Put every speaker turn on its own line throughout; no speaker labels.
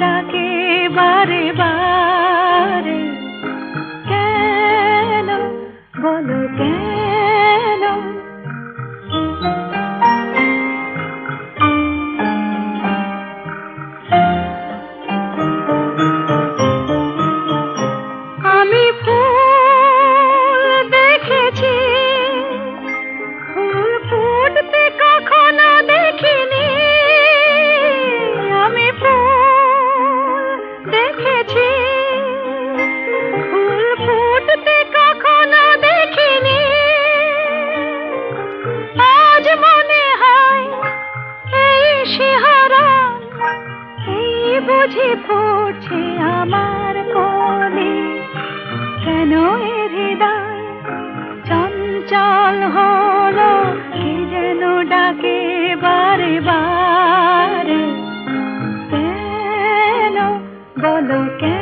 ডাকে বারে বারে। কেন বলো কেন কেন এ হৃদয়। চঞ্চল হল কে যেন ডাকে বারে বারে কেন বলো কেন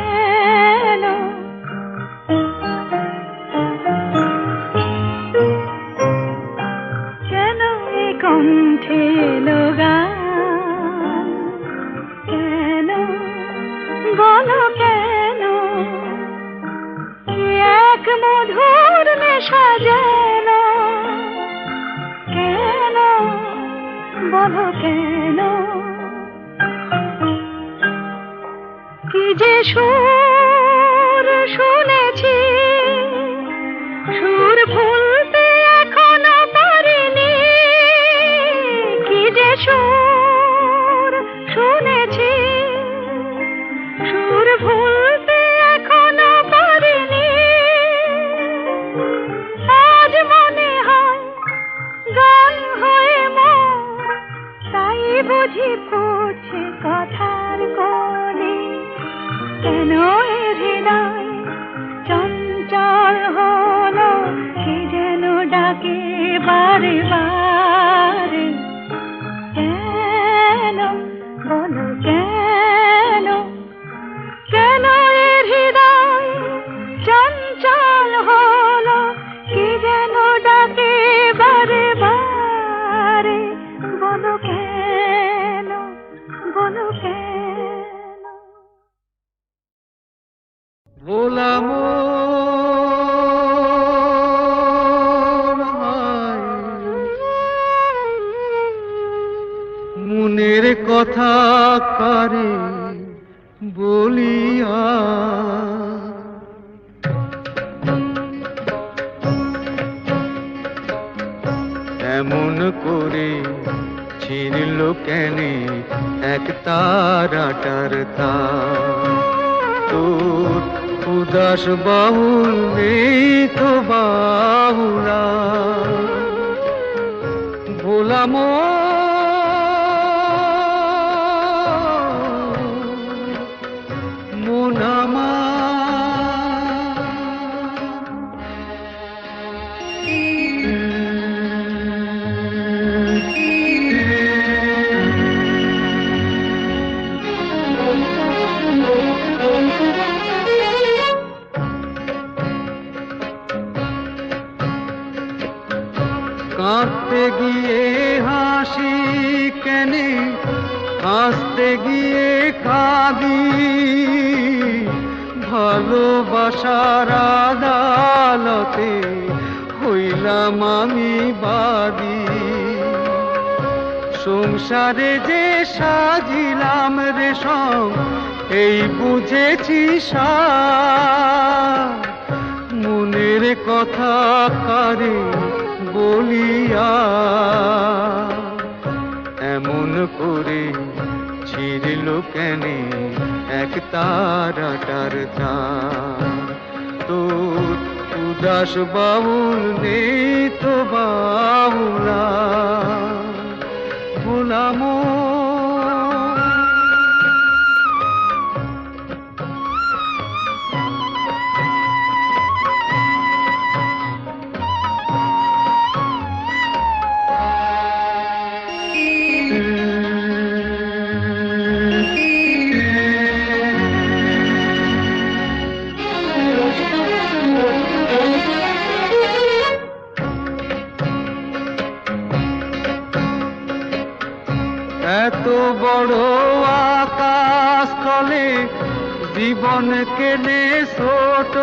show. ऊना কথা কারে বলিয়া, এমন করে
ছিড়ল কেন এক তারাটার তো উদাস বাউল নেই তো বাউলা ভোলামো এত বড় আকাশ তলে জীবন কেনে ছোট।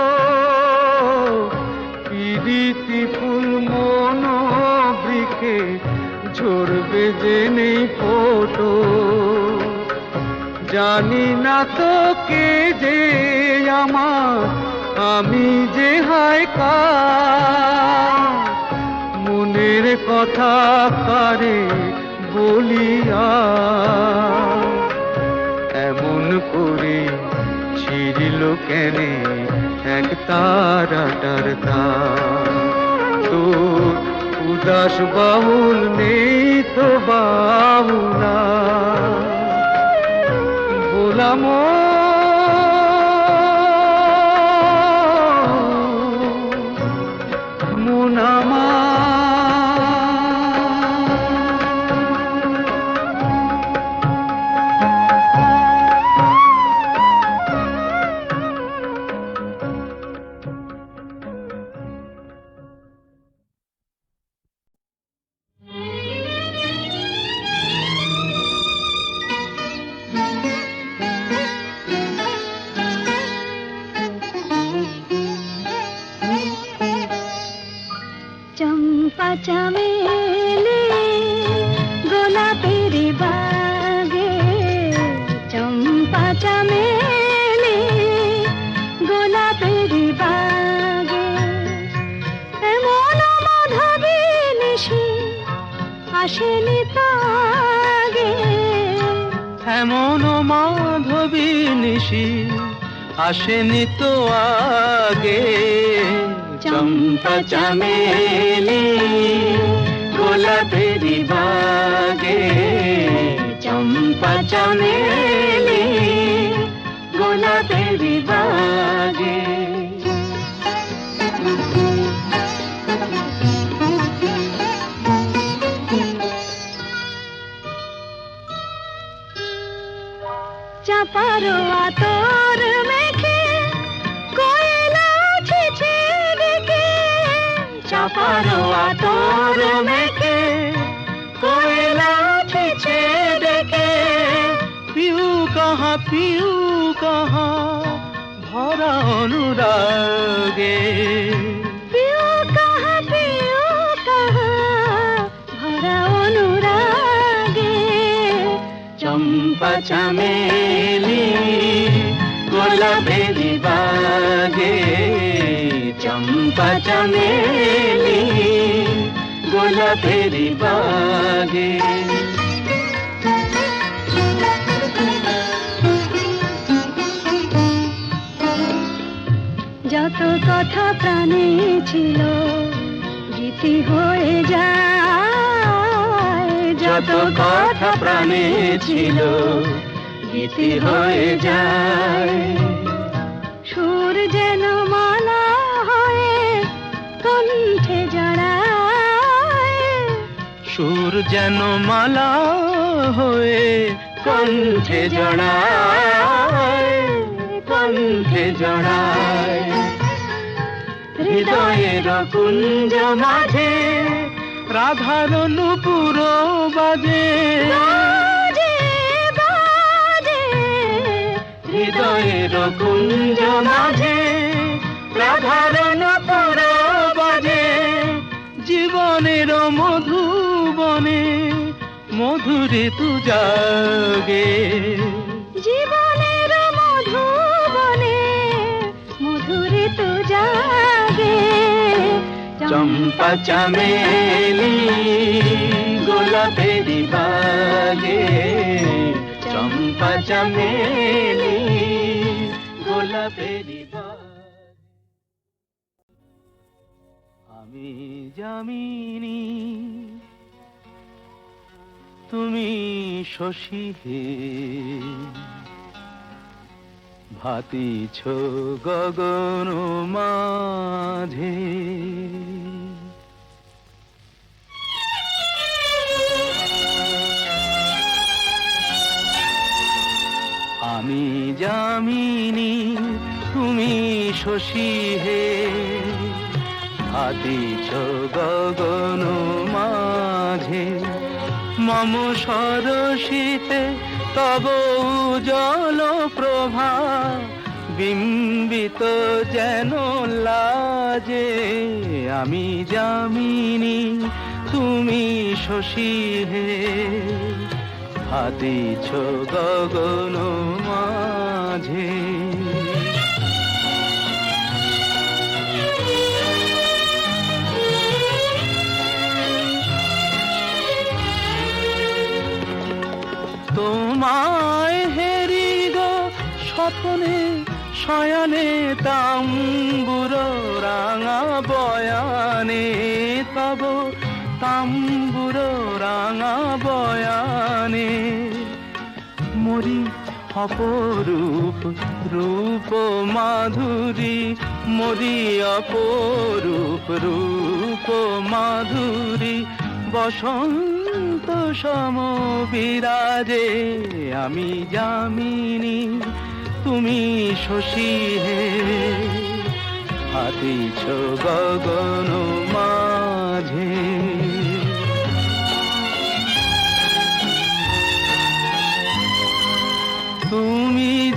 পিরিতি ফুল মন বৃক্ষে ঝরবে নেই ফোটো। জানি না তো কে যে আমার, আমি যে হায় মনের কথা কারে বলিয়া, এমন করে ছিড়িল কেনে এক তারাটার তার তো উদাস বাউল নেই তো বাউলা বলাম
নিশি আসেনি তো আগে।
চম্পা চামেলি গোলাপেরি বাগে। চম্পা চামেলি
চাপারো আতর মেখে, কোয়েলা ছেছে ডেকে
পিউ কাহা পিউ কাহা, ভরা অনুরাগে।
পিও কাহা পিও কাহা, ভরা অনুরাগে।
চম্পা চামেলি গোলাপেরি বাগে চম্পা চামেলি গোলাপেরি বাগে।
যত কথা প্রাণে ছিল গীতি হয়ে যায়।
যত কথা প্রাণে ছিল গীতি হয়ে যায়।
সুর যেন মালা হয়ে কণ্ঠে জড়ায়।
সুর যেন মালা হয়ে কণ্ঠে জড়ায় কণ্ঠে জড়ায়। হৃদয়ের কুঞ্জ মাঝে, রাধার নুপুর বাজে। হৃদয়ের কুঞ্জ মাঝে রাধার নুপুর বাজে জীবনের মধুবনে মধুরে তু জাগে।
জীবনের মধুবনে মধুরে তো জাগে।
চম্পা চামেলি গোল গোলাপেরি বাগে চম্পা চামেলি আমি জামিনী তুমি শশী হে। ভাতিছ গগন মাঝে। আমি জামিনী তুমি শশী হে। ভাতিছ গগন মাঝে, মম সরসিতে তব জল প্রভা, বিম্বিত যেন লাজে। আমি জামিনী তুমি শশী হে। হাতিছ গগন মাঝে। তোমায় হেরি গো স্বপ্নে শয়নে তাম্বুর রাঙা বয়ানে তব তাম্বুর রাঙা অপরূপ রূপ মাধুরী, মরি অপরূপ রূপ মাধুরী। বসন্ত সম বিরাজে আমি জামিনী তুমি শশী হে। হাতিছ গগন মাঝে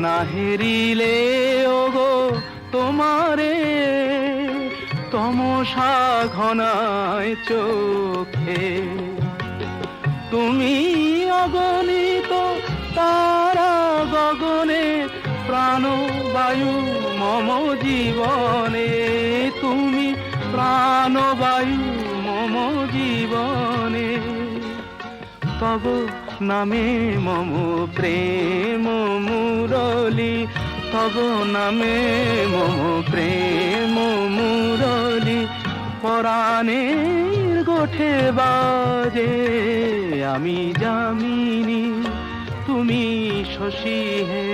না হেরিলে ওগো তোমারে, তমসা ঘনায় চোখে। তুমি অগণিত তারা গগনে প্রাণ বায়ু মম জীবনে। তুমি প্রাণ বায়ু মম জীবনে। তব নামে মম প্রেম। মুরলি তব নামে মম প্রেম মুরলি। পরাণের গোঠে বাজে, আমি জামিনী তুমি শশী হে।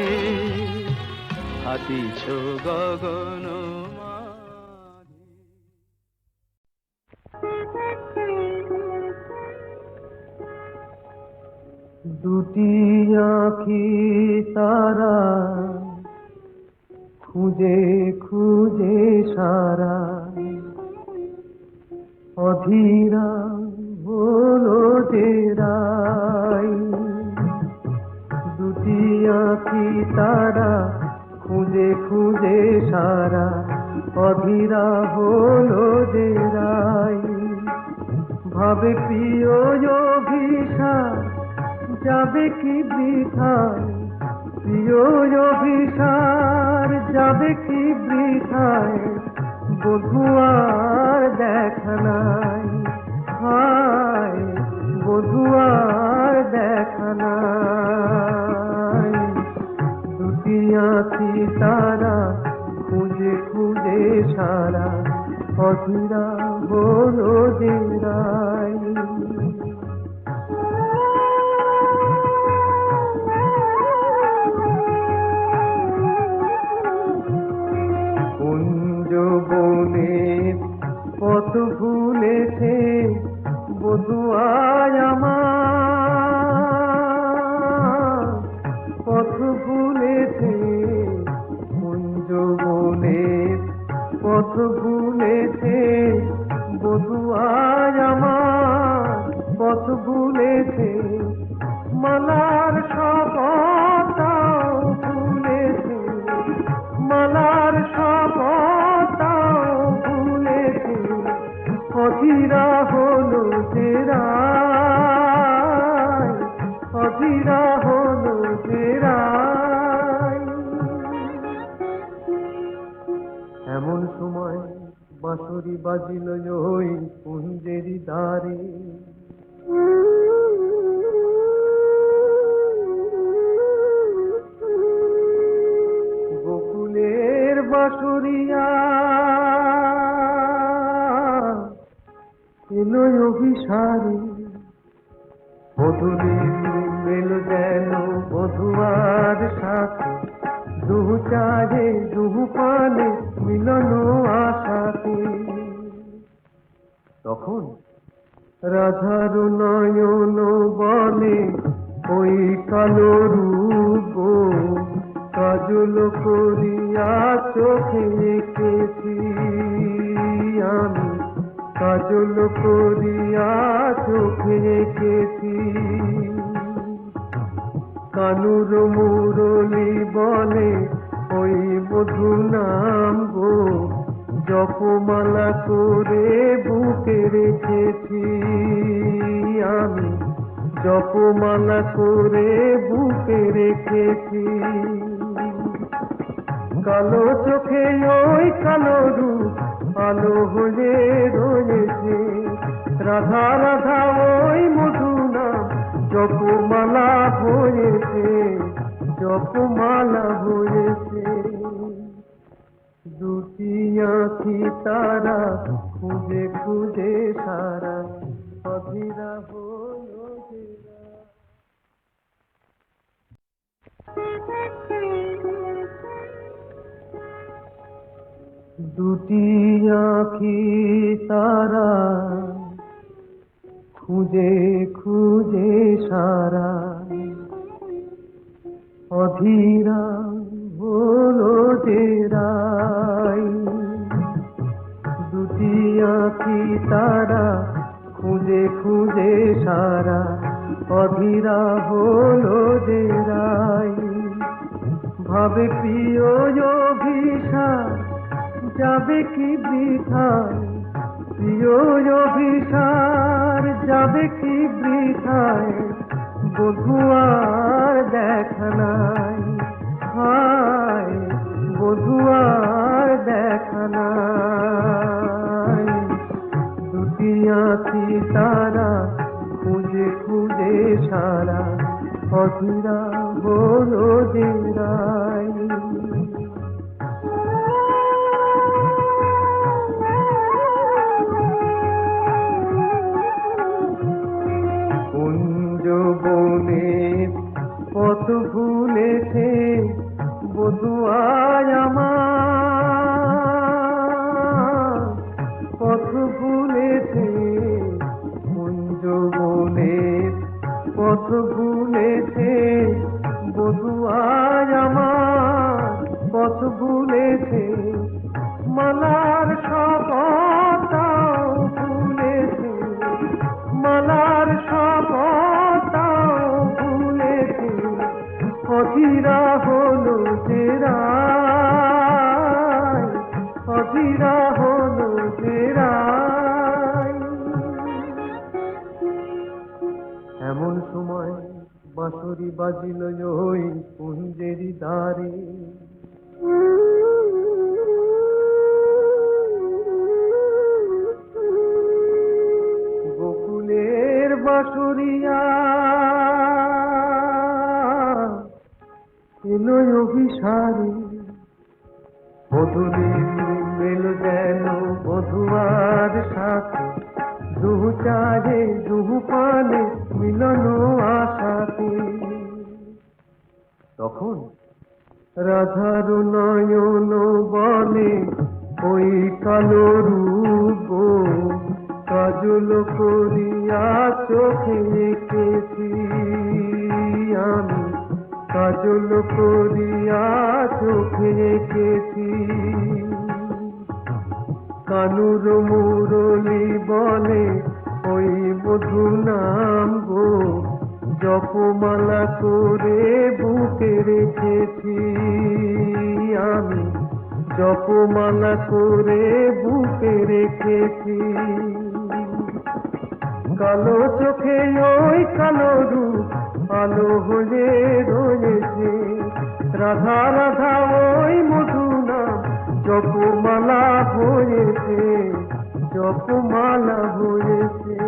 হাতিছ গগন দুটি আখি তারা খুঁজে খুঁজে সারা। অধীরা হলো যে রাই দুটি আখি তারা খুঁজে খুঁজে সারা। অধীরা হলো যে রাই ভাবে প্রিয় অভিশাপ যাবে কি বৃথায় প্রিয় অভিসার, যাবে কি বৃথায়? বধুয়ার দেখা নাই। হায় বধুয়ার দেখা নাই। দুটি আঁখি তারা, খুঁজে খুঁজে সারা, অধীরা বলো যে রাই কুঞ্জ কত ভুলেছে বধুয়ায় আমার
অভিসারে মধুরে মেল যেন মধুয়ার সাথে, দুহু চাহে, দুহু পানে মিলন আশাতে তখন রাধার নয়ন বলে ওই কালো রূপ কাজল করিয়া চোখে এঁকেছি আমি। কাজল করিয়া চোখে এঁকেছি কানুর মুরলি বলে, ওই মধু নাম গো, জপমালা করে বুকে রেখেছি। আমি জপমালা করে বুকে রেখেছি। কালো চোখে ওই কালো রূপ আলো হয়ে রয়েছে রাধা রাধা ওই মধু নাম জপমালা হয়েছে জপমালা হয়েছে দুটি আঁখি তারা খুঁজে খুঁজে সারা, অধীরা হলো জেরা। দুটি আঁখি তারা খুঁজে খুঁজে সারা। অধীরা জেরাই দুটি আঁখি তারা খুঁজে খুঁজে সারা। অধীরা হলো জেরাই ভাবে প্রিয় অভিশাপ যাবে কি বৃথায়? প্রিয় অভিসার, যাবে কি বৃথায়? বধুয়ার দেখা নাই। হায় বধুয়ার দেখা নাই। দুটি আঁখি তারা, খুঁজে খুঁজে সারা, অধীরা হলো জেরাই পথ ভুলেছে বধুয়ায় আমার অধীরা হলো জেরাই অধীরা হলো জেরাই এমন সময় বাঁশরি বাজিল ওই কুঞ্জেরি দ্বারে। গোকুলের বাঁশরিয়া এলো অভিসারে। মধুরে মেল যেন মধুয়ার সাথে। দুহু চাহে দুহু পানে মিলন আশাতে। তখন রাধার নয়ন বলে ওই কালো রূপ কাজল করিয়া চোখে এঁকেছি আমি। কাজল করিয়া চোখে এঁকেছি কানুর মুরলি বলে ওই মধু নাম গো,
জপমালা করে বুকে রেখেছি। আমি জপমালা করে বুকে রেখেছি। কালো চোখে ওই কালো রূপ আলো হয়ে রয়েছে। রাধা রাধা ওই মধু নাম জপমালা হয়েছে জপমালা হয়েছে।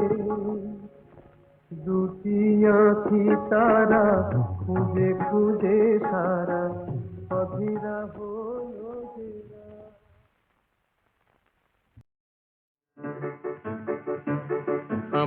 দুটি আঁখি তারা খুঁজে খুঁজে সারা, অধীরা হলো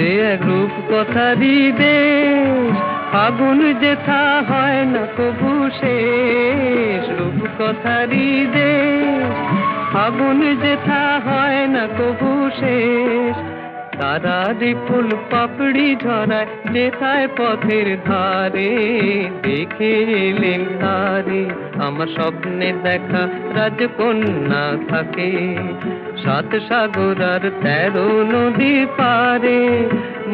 সে রূপ কথা দেশ ফাগুন যেথা হয় না কবু শেষ। রূপ কথারি দেশ ফাগুন যেথা হয় না কবু শেষ। তারা ফুল পাপড়ি ঝরায় যেথায় পথের ধারে, দেখে এলেন তারে। আমার স্বপ্নে দেখা রাজকন্যা থাকে, সাত সাগর আর তেরো নদী পারে।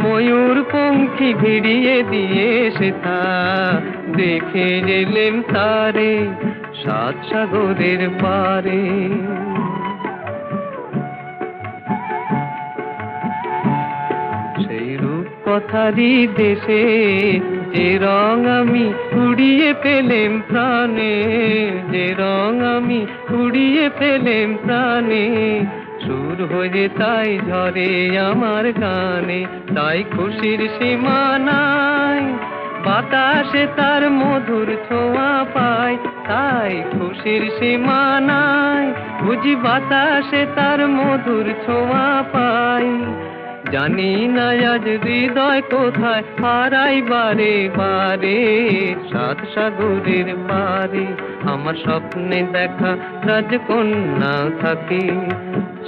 ময়ূর পঙ্খী ভিড়িয়ে দিয়ে সেথা দেখে এলেন তারে, সাত সাগরের পারে। কথারই দেশে, যে রং আমি উড়িয়ে পেলেম প্রাণে, যে রং আমি উড়িয়ে পেলেম প্রাণে, সুর হয়ে তাই ঝরে আমার গানে, তাই খুশির সীমা নাই বাতাসে তার মধুর ছোঁয়া পায় তাই খুশির সীমা নাই বুঝি বাতাসে তার মধুর ছোঁয়া পাই। জানি না আজ হৃদয় কোথায় হারাই বারে বারে সাত সাগরের পারে। আমার স্বপ্নে দেখা রাজকন্যা থাকে,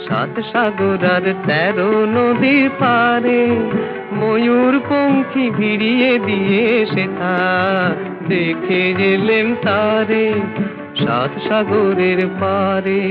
সাত সাগর আর তেরো নদীর পারে। ময়ূর পঙ্খী ভিড়িয়ে দিয়ে সেথা দেখে গেলেম তারে, সাত সাগরের পারে।